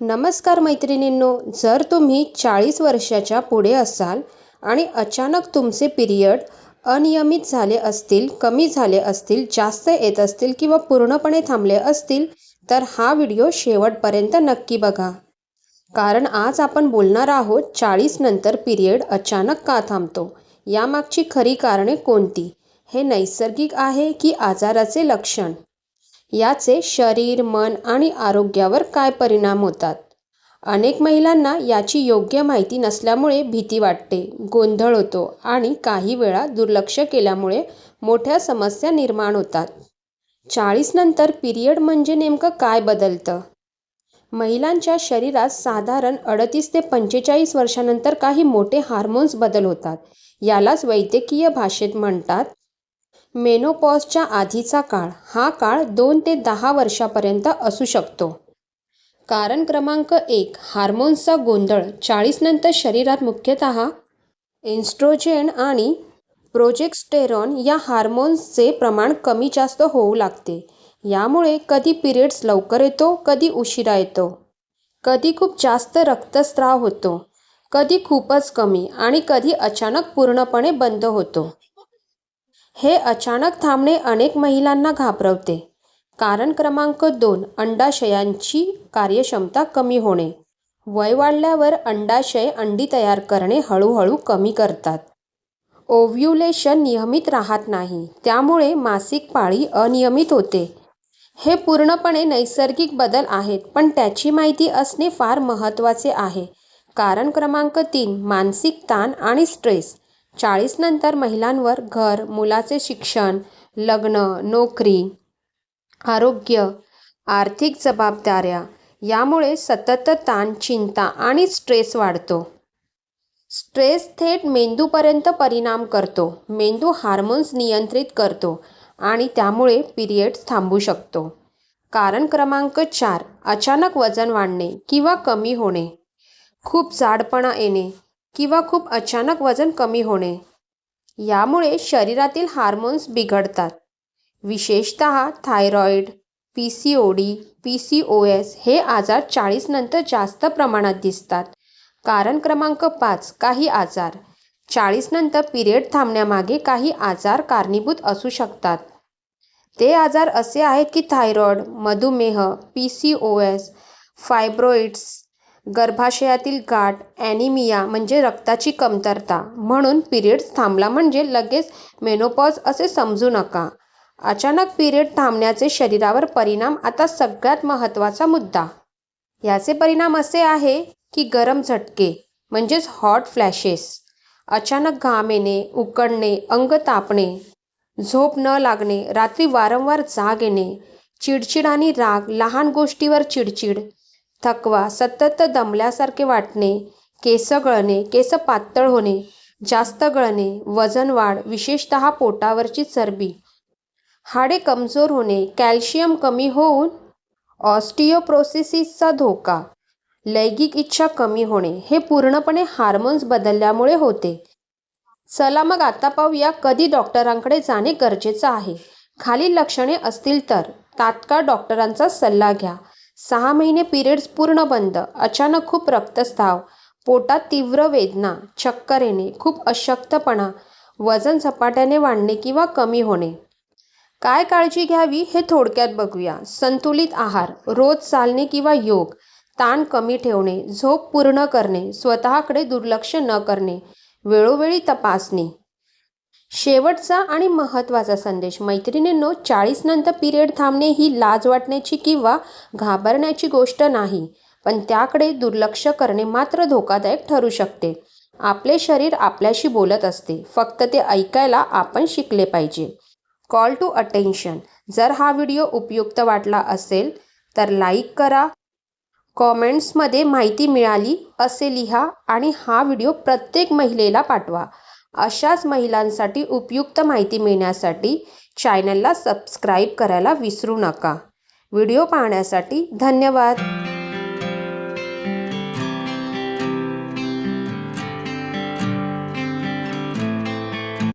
नमस्कार मैत्रिणींनो जर तुम्ही चाळीस वर्षाच्या पुढे असाल आणि अचानक तुमचे पिरियड अनियमित झाले असतील कमी झाले असतील जास्त येत असतील किंवा पूर्णपणे थांबले असतील तर हा व्हिडिओ शेवटपर्यंत नक्की बघा. कारण आज आपण बोलणार आहोत चाळीस नंतर पिरियड अचानक का थांबतो? यामागची खरी कारणे कोणती? हे नैसर्गिक आहे की आजाराचे लक्षण? याचे शरीर मन आणि आरोग्यावर काय परिणाम होतात? अनेक महिलांना याची योग्य माहिती नसल्यामुळे भीती वाटते गोंधळ होतो आणि काही वेळा दुर्लक्ष केल्यामुळे मोठ्या समस्या निर्माण होतात. चाळीस नंतर पिरियड म्हणजे नेमकं काय बदलतं? महिलांच्या शरीरात साधारण अडतीस ते पंचेचाळीस वर्षानंतर काही मोठे हार्मोन्स बदल होतात यालाच वैद्यकीय भाषेत म्हणतात मेनोपॉजच्या आधीचा काळ हा काळ दोन ते दहा वर्षापर्यंत असू शकतो. कारण क्रमांक एक हार्मोन्सचा गोंधळ चाळीसनंतर शरीरात मुख्यतः एन्स्ट्रोजेन आणि प्रोजेक्स्टेरॉन या हार्मोन्सचे प्रमाण कमी जास्त होऊ लागते. यामुळे कधी पिरियड्स लवकर येतो कधी उशिरा येतो. कधी खूप जास्त रक्तस्राव होतो कधी खूपच कमी आणि कधी अचानक पूर्णपणे बंद होतो. हे अचानक थांबणे अनेक महिलांना घाबरवते. कारण क्रमांक दोन अंडाशयांची कार्यक्षमता कमी होणे. वय वाढल्यावर अंडाशय अंडी तयार करणे हळूहळू कमी करतात. ओव्ह्युलेशन नियमित राहत नाही त्यामुळे मासिक पाळी अनियमित होते. हे पूर्णपणे नैसर्गिक बदल आहेत पण त्याची माहिती असणे फार महत्त्वाचे आहे. कारण क्रमांक तीन मानसिक ताण आणि स्ट्रेस. चाळीस नंतर महिलांवर घर मुलाचे शिक्षण लग्न नोकरी आरोग्य आर्थिक जबाबदाऱ्या यामुळे सतत ताण चिंता आणि स्ट्रेस वाढतो. स्ट्रेस थेट मेंदूपर्यंत परिणाम करतो. मेंदू हार्मोन्स नियंत्रित करतो आणि त्यामुळे पिरियड्स थांबू शकतो. कारण क्रमांक चार अचानक वजन वाढणे किंवा कमी होणे खूप जाडपणा येणे किंवा खूप अचानक वजन कमी होणे. यामुळे शरीरातील हार्मोन्स बिघडतात. विशेषत thyroid P C O D P C O S हे आजार चाळीसनंतर जास्त प्रमाणात दिसतात. कारण क्रमांक पाच काही आजार. चाळीसनंतर पिरियड थांबण्यामागे काही आजार कारणीभूत असू शकतात. ते आजार असे आहेत की थायरॉईड मधुमेह P C O S fibroids गर्भाशयातील गाठ ॲनिमिया म्हणजे रक्ताची कमतरता म्हणून पिरियड्स थांबला म्हणजे लगेच मेनोपॉज असे समजू नका. अचानक पिरियड थांबण्याचे शरीरावर परिणाम आता सगळ्यात महत्त्वाचा मुद्दा. याचे परिणाम असे आहे की गरम झटके म्हणजेच हॉट फ्लॅशेस अचानक घाम येणे उकडणे अंग तापणे झोप न लागणे रात्री वारंवार जाग येणे चिडचिड आणि राग लहान गोष्टीवर चिडचिड थकवा सतत दमल्यासारखे वाटणे केस गळणे केस पातळ होणे जास्त गळणे वजन वाढ विशेषत पोटावरची चरबी. हाडे कमजोर होणे कॅल्शियम कमी होऊन ऑस्टिओप्रोसिसचा धोका लैंगिक इच्छा कमी होणे हे पूर्णपणे हार्मोन्स बदलल्यामुळे होते. चला मग आता पाहूया कधी डॉक्टरांकडे जाणे गरजेचं आहे. खालील लक्षणे असतील तर तात्काळ डॉक्टरांचा सल्ला घ्या. सहा महिने पिरियड्स पूर्ण बंद अचानक खूप रक्तस्राव पोटात तीव्र वेदना चक्कर येणे खूप अशक्तपणा वजन झपाट्याने वाढणे किंवा कमी होणे. काय काळजी घ्यावी हे थोडक्यात बघूया. संतुलित आहार रोज चालणे किंवा योग ताण कमी ठेवणे झोप पूर्ण करणे स्वतःकडे दुर्लक्ष न करणे वेळोवेळी तपासणी. शेवटचा आणि महत्त्वाचा संदेश. मैत्रिणींनो चाळीस नंतर पिरियड थांबणे ही लाज वाटण्याची किंवा घाबरण्याची गोष्ट नाही पण त्याकडे दुर्लक्ष करणे मात्र धोकादायक ठरू शकते. आपले शरीर आपल्याशी बोलत असते. फक्त ते ऐकायला आपण शिकले पाहिजे. कॉल टू अटेन्शन जर हा व्हिडिओ उपयुक्त वाटला असेल तर लाईक करा. कॉमेंट्समध्ये माहिती मिळाली असे लिहा आणि हा व्हिडिओ प्रत्येक महिलेला पाठवा. अशाच महिलांसाठी उपयुक्त माहिती मिळण्यासाठी चॅनलला सबस्क्राईब करायला विसरू नका. व्हिडिओ पाहण्यासाठी धन्यवाद.